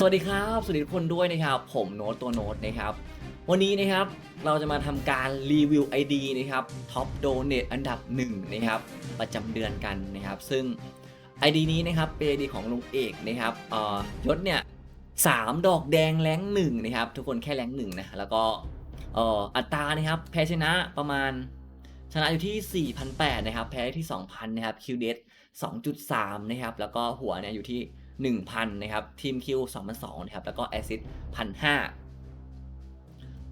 สวัสดีครับ สวัสดีทุกคนด้วยนะครับ ผมโน้ตตัวโน้ตนะครับ วันนี้นะครับเราจะมาทำการรีวิว ID นะครับท็อปโดเน e อันดับ1นะครับประจำเดือนกันนะครับ ซึ่ง ID นี้นะครับเป็น ID ของลุงเอกนะครับอ่อยศเนี่ยสามดอกแดงแรงหนึ่งนะครับ ทุกคนแค่แรงหนึ่งนะแล้วก็อ่ออัตรานะครับแพ้ชนะประมาณชนะอยู่ที่ 4,800 นะครับ แพ้ที่ 2,000 นะครับคิวเด2.3 นะครับ แล้วก็หัวเนี่ยอยู่ที่ 1,000นะครับทีมคิว2,200นะครับแล้วก็แอซิด1,500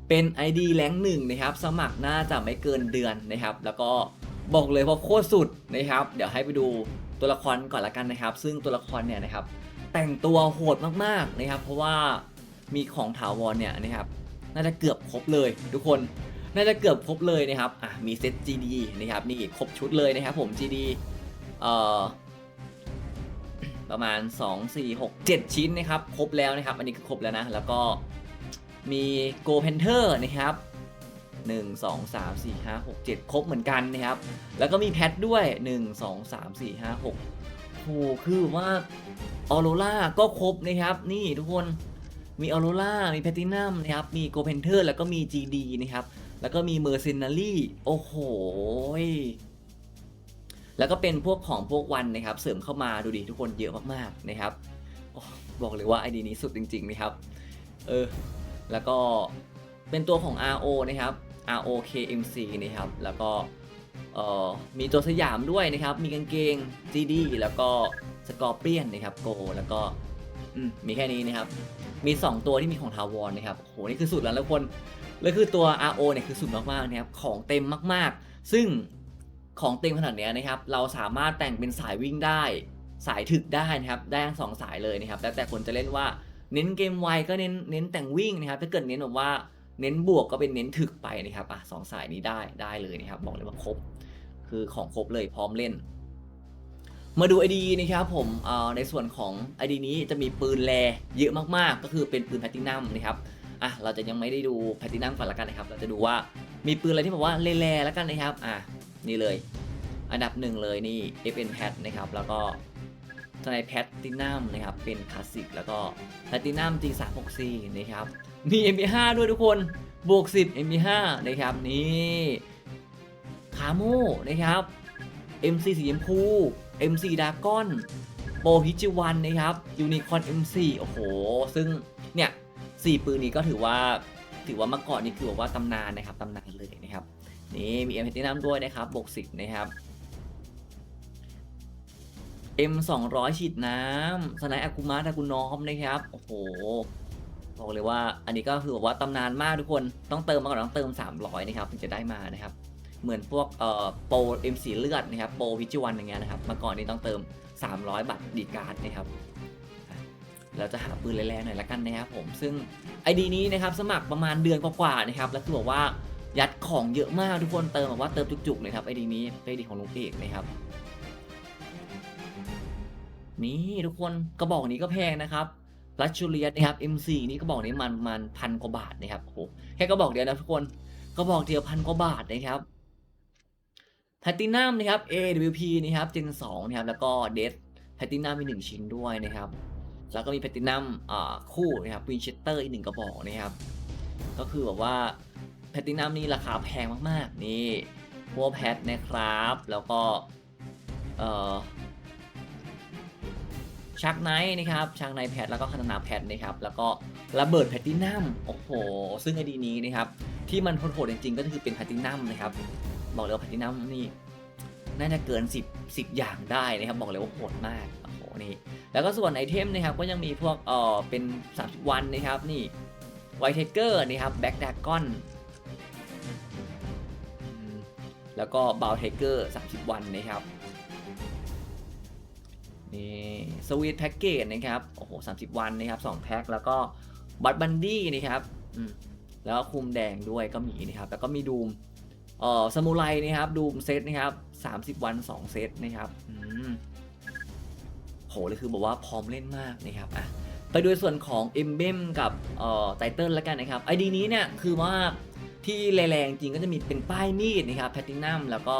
เป็น ID แรงหนึ่งนะครับสมัครน่าจะไม่เกินเดือนนะครับ แล้วก็บอกเลยว่าโคตรสุดนะครับ เดี๋ยวให้ไปดูตัวละครก่อนละกันนะครับ ซึ่งตัวละครเนี่ยนะครับแต่งตัวโหดมากๆนะครับ เพราะว่ามีของถาวรเนี่ยนะครับน่าจะเกือบครบเลยทุกคนน่าจะเกือบครบเลยนะครับอะมีเซต GD นะครับนี่ครบชุดเลยนะครับผม GD เอ่อ ประมาณ 2 4 6 7 ชิ้นนะครับ ครบแล้วนะครับ อันนี้คือครบแล้วนะ แล้วก็มีโกเพนเทอร์นะครับ 1 2 3 4 5 6 7 ครบเหมือนกันนะครับ แล้วก็มีแพทด้วย 1 2 3 4 5 6โหคือว่าออโรล่าก็ครบนะครับ นี่ทุกคนมีออโรล่ามีแพตินัมนะครับ มีโกเพนเทอร์แล้วก็มี GD นะครับ แล้วก็มีเมอร์เซนารี่โอ้โห แล้วก็เป็นพวกของพวกวันนะครับ เสริมเข้ามาดูดิทุกคนเยอะมากๆนะครับอบอกเลยว่า ID นี้สุดจริงๆนะครับ เออ แล้วก็เป็นตัวของ RO นะครับ RO KMC นะครับ แล้วก็เอ่อมีตัวสยามด้วยนะครับ มีกางเกง GD แล้วก็สกอร์เปียนนะครับโกแล้วก็มมีแค่นี้นะครับ มี 2 ตัวที่มีของทาวรนะครับโหนี่คือสุดแล้วทุกคน แล้วคือตัว RO เนี่ยคือสุดมากๆนะครับ ของเต็มมากๆ ซึ่ง ของเต็มขนาดเนี้ยนะครับ เราสามารถแต่งเป็นสายวิ่งได้ สายถึกได้นะครับ ได้ทั้งสองสายเลยนะครับ แล้วแต่คนจะเล่นว่าเน้นเกมไวก็เน้นเน้นแต่งวิ่งนะครับ ถ้าเกิดเน้นแบบว่าเน้นบวกก็เป็นเน้นถึกไปนะครับอะสองสายนี้ได้ได้เลยนะครับ บอกเลยว่าครบ คือของครบเลยพร้อมเล่น มาดู ID นะครับผมอ่อในส่วนของ ID นี้จะมีปืนแรเยอะมากๆ ก็คือเป็นปืนแพลตินัมนะครับอะเราจะยังไม่ได้ดูแพลตินัมก่อนละกันนะครับ เราจะดูว่ามีปืนอะไรที่แบบว่าแร่ๆแล้วกันนะครับอะ นี่เลย อันดับหนึ่งเลยนี่ FN p a t นะครับ แล้วก็สไนแพทตินัมนะครับ เป็นคลาสสิกแล้วก็แพลตินัม G364 นะครับ มี MP5 ด้วยทุกคนบวก 10 MP5 นะครับ นี่คาโมนะครับ MC สีชมพู MC ดากอนโปฮิจิวันนะครับยูนิคอน MC โอ้โห ซึ่งเนี่ยสี่ปืนนี้ก็ถือว่า ถือว่าเมื่อก่อนนี่คือแบบว่าตำนานนะครับตำนานเลยนะครับนี่มีเอ็มเพตินัมด้วยนะครับบวกสิบนะครับ M 200 ฉีดน้ำสไนอากุมะตากุน้อมนะครับโอ้โหบอกเลยว่าอันนี้ก็คือแบบว่าตำนานมากทุกคนต้องเติมมาก่อนต้องเติม 300นะครับถึงจะได้มานะครับ เหมือนพวกเอ่อโปร M สีเลือดนะครับโปรวิจิวันอย่างเงี้ยนะครับเมื่อก่อนนี้ต้องเติม 300บัตรดีการ์ดนะครับ เราจะหาปืนแรงๆหน่อยละกันนะครับผมซึ่ง ID นี้นะครับสมัครประมาณเดือนกว่าๆนะครับแล้วคือบอกว่ายัดของเยอะมากทุกคนเติมแบบว่าเติมจุกๆเลยครับ ID นี้เป็น ID ของลุงเอกนะครับนี่ทุกคนกระบอกนี้ก็แพงนะครับรัชชูเลียนะครับ M4 นี่กระบอกนี้มันมันพันกว่าบาทนะครับโอ้โหแค่กระบอกเดียวนะทุกคนกระบอกเดียวพันกว่าบาทนะครับแพลตินัมนะครับ AWP นะครับ Gen 2นะครับแล้วก็เดสแพลตินัมมีหนึ่งชิ้นด้วยนะครับ แล้วก็มีแพตินัมคู่นะครับวินเชสเตอร์อีกหนึ่งกระบอกนะครับ ก็คือแบบว่าแพตินัมนี่ราคาแพงมากๆ นี่พวกแพทนะครับ แล้วก็เอ่อชักไนท์นะครับชักไนท์แพทแล้วก็คาตานาแพทนะครับ แล้วก็ระเบิดแพลตินัมโอ้โห ซึ่งไอดีนี้นะครับที่มันโหดจริงๆก็คือเป็นแพลตินัมนะครับ บอกเลยว่าแพลตินัมนี่น่าจะเกิน 10 10 อย่างได้นะครับ บอกเลยว่าโหดมากโอ้โห นี่แล้วก็ส่วนไอเทมนะครับก็ยังมีพวกเออเป็น 30 วันนะครับนี่ไวเทเกอร์นะครับแบ็กดากอนแล้วก็บาวเทเกอร์30 วันนะครับนี่สวีทแพ็กเกจนะครับโอ้โห30วันนะครับ2แพ็คแล้วก็บัตบันดี้นะครับแล้วก็คุมแดงด้วยก็มีนะครับแล้วก็มีดูมเอ่อสมุไรนะครับดูมเซตนะครับ30 วัน 2 เซตนะครับอืม เลยคือบอกว่าพร้อมเล่นมากนะครับอะไปดูส่วนของ e m b l e m กับเอ่อไตเติลแล้วกันนะครับ ID นี้เนี่ยคือว่าที่แรงๆจริงก็จะมีเป็นป้ายมีดนะครับแพ t ตินัมแล้วก็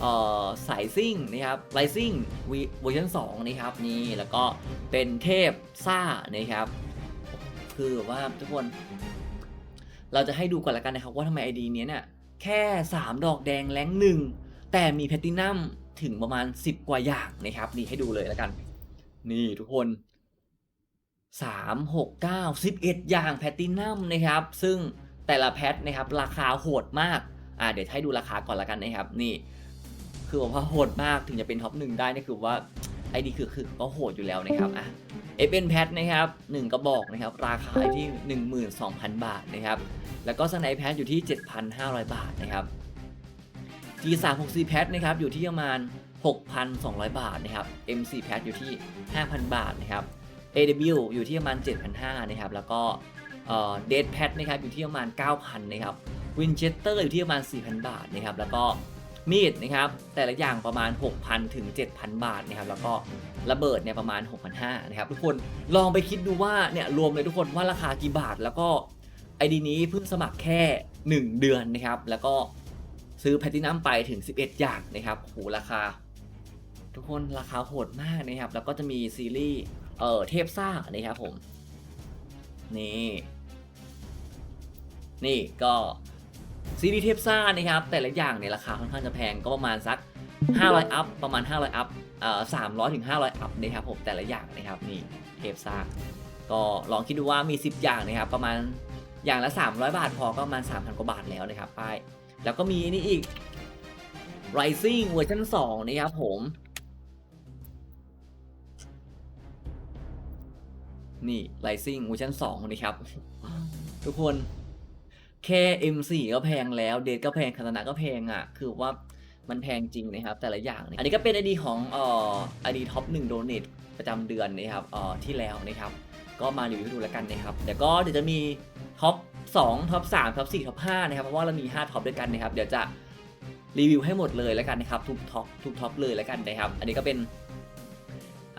เอ่อสายซิ่งนะครับไ i ซิ่งเวอร์ชัน2นะครับนี่แล้วก็เป็นเทพซ่านะครับ คือว่าทุกคน เราจะให้ดูก่อนละกันนะครับ ว่าทำไมไอดีนี้เนี่ยแค่ 3 ดอกแดงแรงหนึ่งแต่มีแพตตินัมถึงประมาณ 10 กว่าอย่างนะครับนี่ให้ดูเลยละกัน นี่ทุกคน 3 6 9 11 อย่างแพตตินัมนะครับ ซึ่งแต่ละแพทนะครับ ราคาโหดมาก อ่าเดี๋ยวให้ดูราคาก่อนละกันนะครับ นี่ คือบอกว่าโหดมากถึงจะเป็นท็อปหนึ่งได้นี่คือว่าไอ้ดีคือคือก็โหดอยู่แล้วนะครับอะ f n p a d นะครับ1กระบอกนะครับ ราคาที่ 12,000 บาทนะครับ แล้วก็สไนแพดอยู่ที่ 7,500 บาทนะครับ G364 แพดนะครับอยู่ที่ประมาณ 6,200 บาทนะครับ MC แพดอยู่ที่ 5,000 บาทนะครับ AW อยู่ที่ประมาณ 7,500นะครับ แล้วก็เอ่อ Dead Pad นะครับอยู่ที่ประมาณ 9,000นะครับ Winchester อยู่ที่ประมาณ 4,000 บาทนะครับ แล้วก็มีดนะครับแต่ละอย่างประมาณ 6,000 ถึง 7,000 บาทนะครับ แล้วก็ระเบิดเนี่ยประมาณ 6,500นะครับ ทุกคนลองไปคิดดูว่าเนี่ยรวมเลยทุกคนว่าราคากี่บาท แล้วก็ไอดีนี้เพิ่งสมัครแค่ 1 เดือนนะครับ แล้วก็ซื้อแพลตินัมไปถึง 11 อย่างนะครับโหราคา คนราคาโหดมากนะครับ แล้วก็จะมีซีรีส์เอ่อเทพซ่านะครับผม นี่ นี่ก็ซีรีส์เทพซ่านะครับ แต่ละอย่างเนี่ยราคาค่อนข้างจะแพงก็ประมาณสัก 500 อัพประมาณ 500 อัพเอ่อ300ถึง500 อัพนะครับผมแต่ละอย่างนะครับนี่เทพซ่าก็ลองคิดดูว่ามี 10 อย่างนะครับ ประมาณอย่างละ 300 บาทพอก็ประมาณ 3,000 กว่าบาทแล้วนะครับป้ายแล้วก็มีนี่อีก Rising เวอร์ชัน2นะครับผม นี่ Rising เวอร์ชัน2นะครับ ทุกคนแค่ M4 ก็แพงแล้ว เดทก็แพงคาตานะก็แพงอะ คือว่ามันแพงจริงนะครับ แต่ละอย่างเนี่ยอันนี้ก็เป็น ID ของเอ่อ ID ท็อป1โดเนทประจำเดือนนะครับเอ่อที่แล้วนะครับ ก็มารีวิวให้ดูแล้วกันนะครับเดี๋ยวก็เดี๋ยวจะมีท็อป2ท็อป3ท็อป4ท็อป5นะครับ เพราะว่าเรามี 5ท็อปด้วยกันนะครับ เดี๋ยวจะรีวิวให้หมดเลยแล้วกันนะครับ ทุกท็อปทุกท็อปเลยแล้วกันนะครับ อันนี้ก็เป็น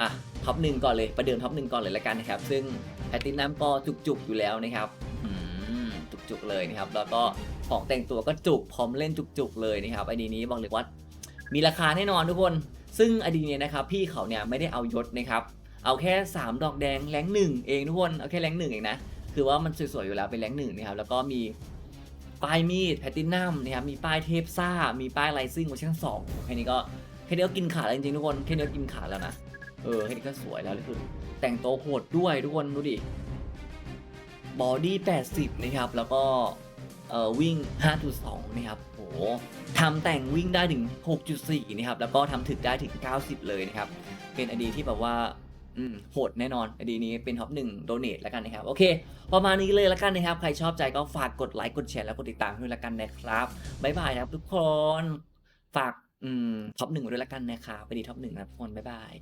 อะท็อปหนึ่งก่อนเลยประเดิมท็อปหนึ่งก่อนเลยล้วกันนะครับ ซึ่งแพตตินัมก็จุกๆอยู่แล้วนะครับจุกๆเลยนะครับ แล้วก็ของแต่งตัวก็จุกพร้อมเล่นจุกๆเลยนะครับไอดีนี้บอกเลยว่ามีราคาแน่นอนทุกคน ซึ่งไอดีนี้นะครับพี่เขาเนี่ยไม่ได้เอายศนะครับเอาแค่ 3 ดอกแดงแรงหนึ่งเองทุกคนเอาแค่แรงหนึ่งเองนะคือว่ามันสวยๆอยู่แล้วเป็นแรงหนึ่งนะครับแล้วก็มีป้ายมีดแพตตินัมนะครับมีป้ายเทปซ่า มีป้ายไลซิ่งเวอร์ชันสองแค่นี้ก็แค่นี้ก็กินขาดแล้วจริงๆทุกคนแค่นี้ก็กินขาดแล้วนะ เออแค่นี้ก็สวยแล้วคือแต่งตัวโหดด้วยทุกคนดูดิ บอดี้ 80 นะครับ แล้วก็เอ่อวิ่ง 5.2 นะครับ โหทำแต่งวิ่งได้ถึง 6.4 นะครับ แล้วก็ทำถึกได้ถึง 90 เลยนะครับ เป็นไอดีที่แบบว่าอืมโหดแน่นอนไอดีนี้เป็นท็อปหนึ่งโดเนทแล้วกันนะครับ โอเค ประมาณนี้เลยแล้วกันนะครับ ใครชอบใจก็ฝากกดไลค์กดแชร์แล้วกดติดตามด้วยแล้วกันนะครับบ๊ายบายนะครับทุกคนฝากอืมท็อปหนึ่งด้วยแล้วกันนะครับไปดีท็อปหนึ่งนะทุกคนบ๊ายบาย